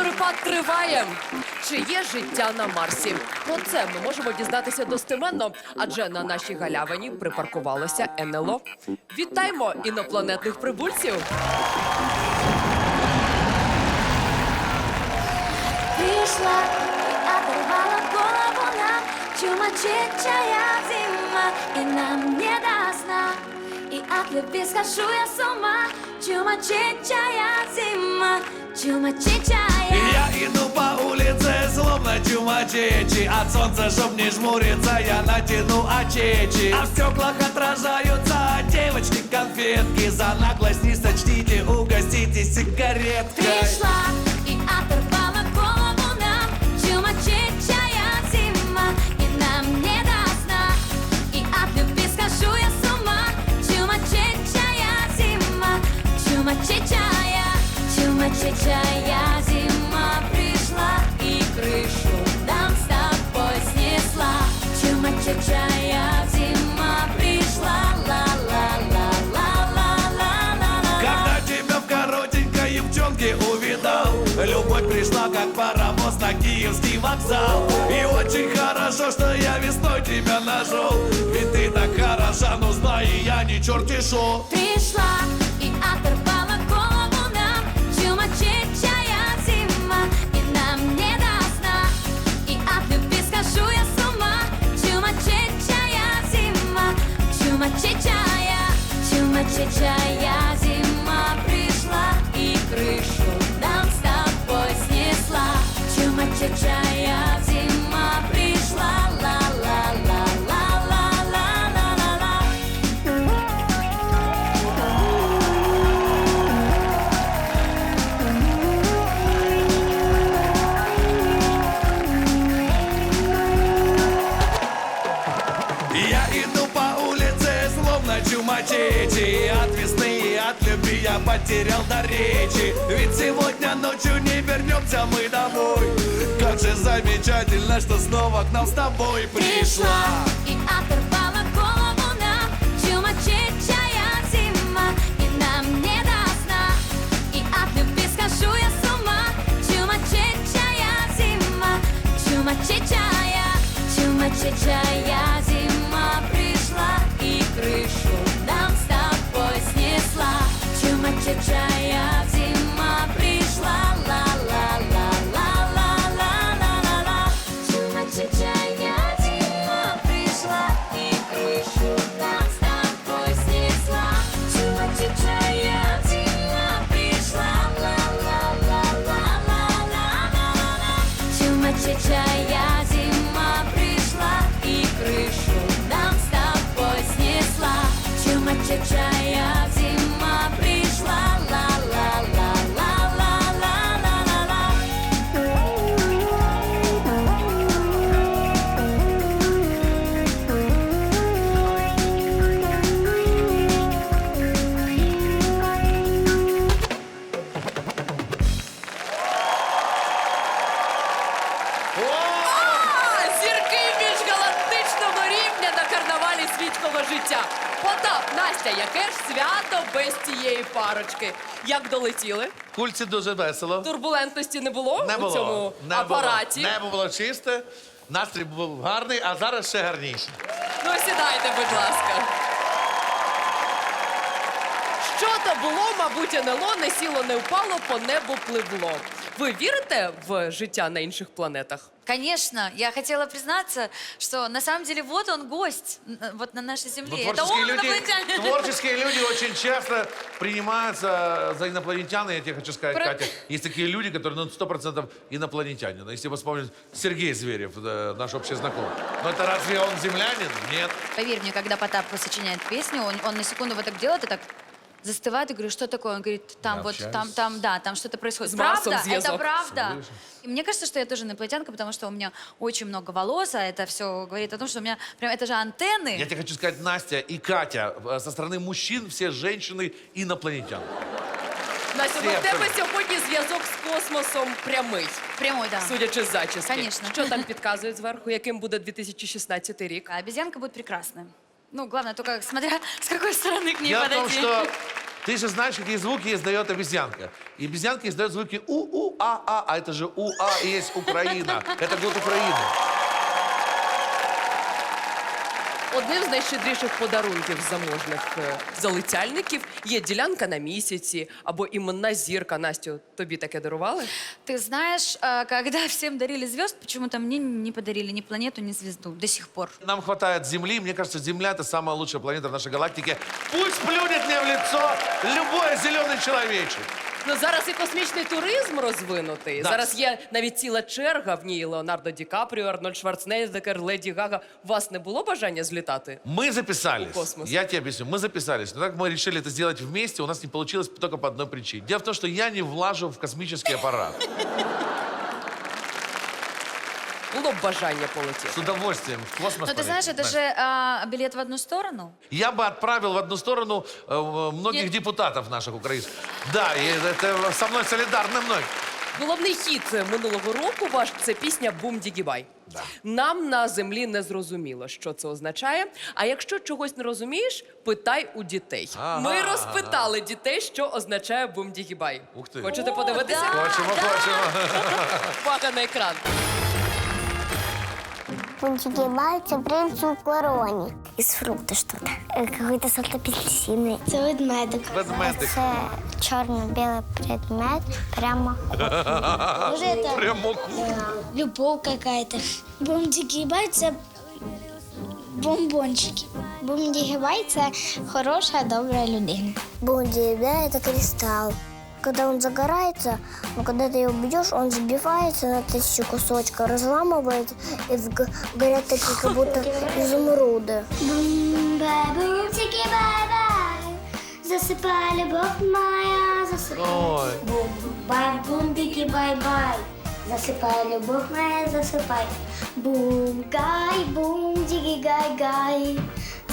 Зорепад триває. Чи є життя на Марсі? Про це ми можемо дізнатися достеменно, адже на нашій галявині припаркувалося НЛО. Вітаємо інопланетних прибульців! Пришла и оторвала голову нам Чумачечая зима И нам не до сна И от я с ума Чумачечая зима Чумачечая чумачечи От солнца, чтоб не жмуриться, я натяну очечи. А в стеклах отражаются девочки конфетки. За наглость не сочтите, угоститесь сигареткой. Пришла и оторвала как паровоз на киевский вокзал. И очень хорошо, что я весной тебя нашел. Ведь ты так хороша, ну знай, я не черти шо. Пришла и оторвала голову нам. Чумачечая зима И нам не до сна. И от любви схожу я с ума. Чумачечая зима. Чумачечая Чумачечая чумачечи От весны и от любви я потерял до речи. Ведь сегодня ночью не вернемся мы домой. Как же замечательно, что снова к нам с тобой пришла. И оторвала голову нам Чумачечая зима. И нам не до сна. И от любви схожу я с ума. Чумачечая зима. Чумачечая Чумачечая the chat парочки? Як долетіли? Кульці дуже весело. Турбулентності не було Не у було. цьому не апараті? Було. Небо було чисте, настрій був гарний, а зараз ще гарніший. Ну, сідайте, будь ласка. Що то було, мабуть, НЛО не сіло, не впало, по небу пливло. Ви вірите в життя на інших планетах? Конечно, я хотела признаться, что на самом деле вот он гость н- вот на нашей земле. Ну, Это он люди, инопланетянин. творческие люди очень часто принимаются за инопланетян, я тебе хочу сказать, Про- Катя. Есть такие люди, которые, ну, сто процентов инопланетянин. Если вы вспомните, Сергей Зверев, э, наш общий знакомый. Но это разве он землянин? Нет. Поверь мне, когда Потап сочиняет песню, он, он на секунду вот так делает и так застывает и говорит, что такое? Он говорит, там Я вот, общаюсь. там, там, да, там что-то происходит. С Марсом правда? Это зв'язок. правда. И мне кажется, что я тоже инопланетянка, потому что у меня очень много волос, а это все говорит о том, что у меня прям, это же антенны. Я тебе хочу сказать, Настя и Катя, э, со стороны мужчин все женщины инопланетян. Настя, ну, в Всі тебе абсолютно. сьогодні зв'язок з космосом прямий, Прямой, да. судячи з зачіски. Конечно. Що там підказують зверху, яким буде 2016 рік? А обезьянка будет прекрасна. Ну, главное, только смотря с какой стороны к ней Дело в подойти. том, что Ты же знаешь, какие звуки издает обезьянка. И обезьянка издает звуки у-у-а-а, а это же у-а и есть Украина. Это год Украины. Одним з найщедріших подарунків заможних е, залицяльників є ділянка на місяці або іменна зірка. Настю, тобі таке дарували? Ты знаешь, а, когда всем дарили звезд, почему-то мне не подарили ни планету, ни звезду до сих пор. Нам хватает Земли. Мне кажется, Земля — это самая лучшая планета в нашей галактике. Пусть плюнет мне в лицо любой зеленый человечек. Ну зараз і космічний туризм розвинутий. Да. Зараз є навіть ціла черга в ній Леонардо Ді Капріо, Арнольд Шварценеггер, Леді Гага. У вас не було бажання злітати? Мы записались. В космос. Я тебе объясню. Мы записались. Но так мы решили это сделать вместе. У нас не получилось только по одной причине. Дело в том, что я не влажу в космический аппарат. Було б бажання полетіти. С удовольствием в космос Но ты знаешь, полетим, это Настя. же а, билет в одну сторону. Я бы отправил в одну сторону э, многих Нет. депутатов наших украинских. Да, и это со мной солидарны многие. Головний хіт минулого року ваш це пісня Бум Дігібай. Да. Нам на землі не зрозуміло, що це означає. А якщо чогось не розумієш, питай у дітей. Ага. Ми розпитали дітей, що означає Бум Дігібай. Ух ти. Хочете подивитися? да. Хочемо, хочемо. Увага на екран. Пончики баются принцу в короне. Из фрукта что-то. Э, Какой-то сорт апельсины. Це ведмедик. Ведмедик. Це чорно-білий предмет. Прямо. Може, это Прямо любовь какая-то. Бумдігібай це бомбончики. Бумдігібай це хороша, добра людина. Бумдігібай це кристалл. Когда он загорается, но когда ты его бьешь, он сбивается на тысячу кусочков, разламывается, и в- горят такие, как будто изумруды. Бум-бай-бум-тики-бай-бай, засыпай, любовь моя, засыпай. Бум-бай, бум-тики-бай-бай, засыпай, любовь моя, засыпай. Бум-гай, бум-тики-гай-гай,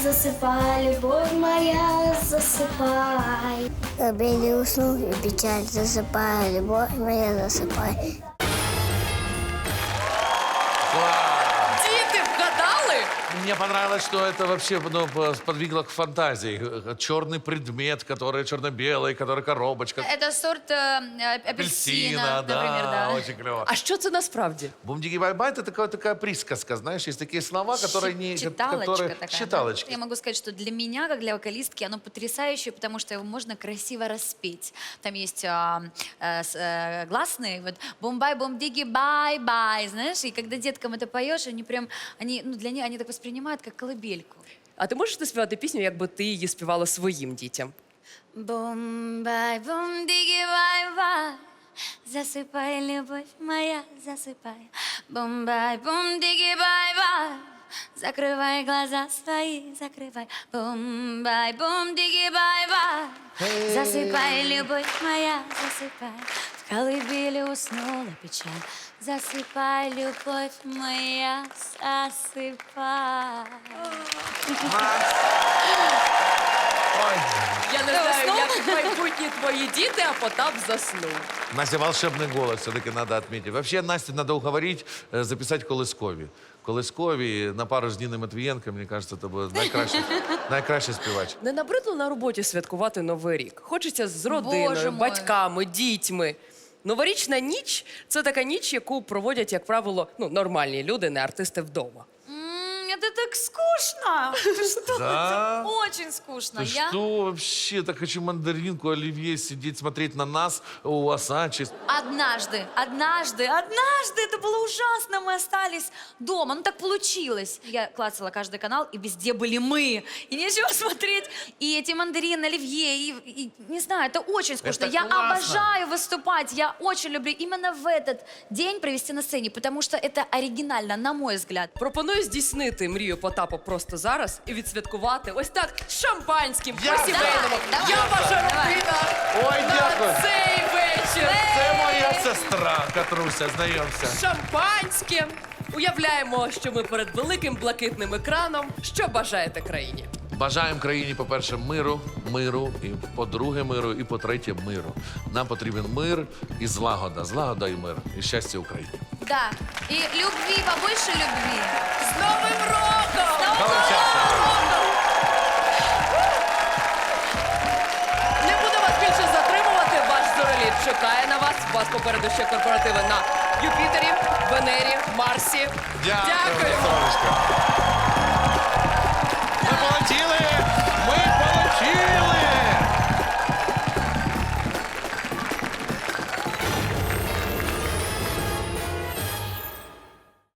засыпай, любовь моя, засыпай. Обиды уснул и печаль, засыпай, любовь моя, засыпай. Мне понравилось, что это вообще ну, по- сподвигло к фантазии. Черный предмет, который черно-белый, который коробочка. Это сорт э, апельсина, например, да. очень клево. А що це насправді? Бумдиги бай это такая, такая присказка, знаешь, есть такие слова, которые не... Читалочка которые... такая. да. Читалочки. Я могу сказать, что для меня, как для вокалистки, оно потрясающее, потому что его можно красиво распеть. Там есть а, э, с- э, гласные, вот бум-бай, бум-диги, бай-бай, знаешь, и когда деткам это поешь, они прям, они, ну, для них, они так воспринимают, как колыбельку. А ти можеш заспівати пісню, якби ти її співала своїм дітям? Бум-бай, бум-диги, бай-бай, засыпай, любовь моя, засыпай. Бум-бай, бум-диги, бай-бай, закрывай глаза свои, закрывай. Бум-бай, бум-диги, бай-бай, засыпай, любовь моя, засыпай. В колыбели уснула печаль, засыпай, любовь моя, засыпай. Ой. Я не Ти знаю, уснув? як майбутні твої діти, а Потап заснув. Настя, волшебный голос все-таки надо отметить. Вообще, Насте надо уговорить э, записать Колыскові. Колыскові на пару з Ніною Матвієнко, мені кажется, це буде найкраще, найкраще співач. Не набридло на роботі святкувати Новий рік. Хочеться з родиною, Боже мой. батьками, дітьми. Новорічна ніч це така ніч, яку проводять, як правило, ну, нормальні люди, не артисти вдома. Это так скучно. Ты что? Да? Это очень скучно. Ты Я что вообще? Так хочу мандаринку, оливье, сидеть, смотреть на нас у Асачи. однажды, однажды, однажды это было ужасно. Мы остались дома. Ну так получилось. Я клацала каждый канал, и везде были мы. И нечего смотреть. И эти мандарины, оливье, и, и не знаю, это очень скучно. Это я классно. обожаю выступать. Я очень люблю именно в этот день провести на сцене, потому что это оригинально, на мой взгляд. Пропоную здійснити мрію Потапа просто зараз і відсвяткувати ось так шампанським, Я- по-сімейному. Давай, Я давай. ваша Давай. родина Ой, на цей вечір. Це моя сестра, Катруся, знайомся. Шампанське. Уявляємо, що ми перед великим блакитним екраном. Що бажаєте країні? Бажаємо країні, по-перше, миру, миру, і по-друге, миру, і по-третє, миру. Нам потрібен мир і злагода. Злагода і мир. І щастя Україні. Да. І любві, побольше любві. З Новим роком! З Новим роком! Не буду вас більше затримувати. Ваш зореліт чекає на вас. Вас попереду ще корпоративи на Юпітері, Венері, Марсі. Дякую. Ми полетіли! Ми полетіли!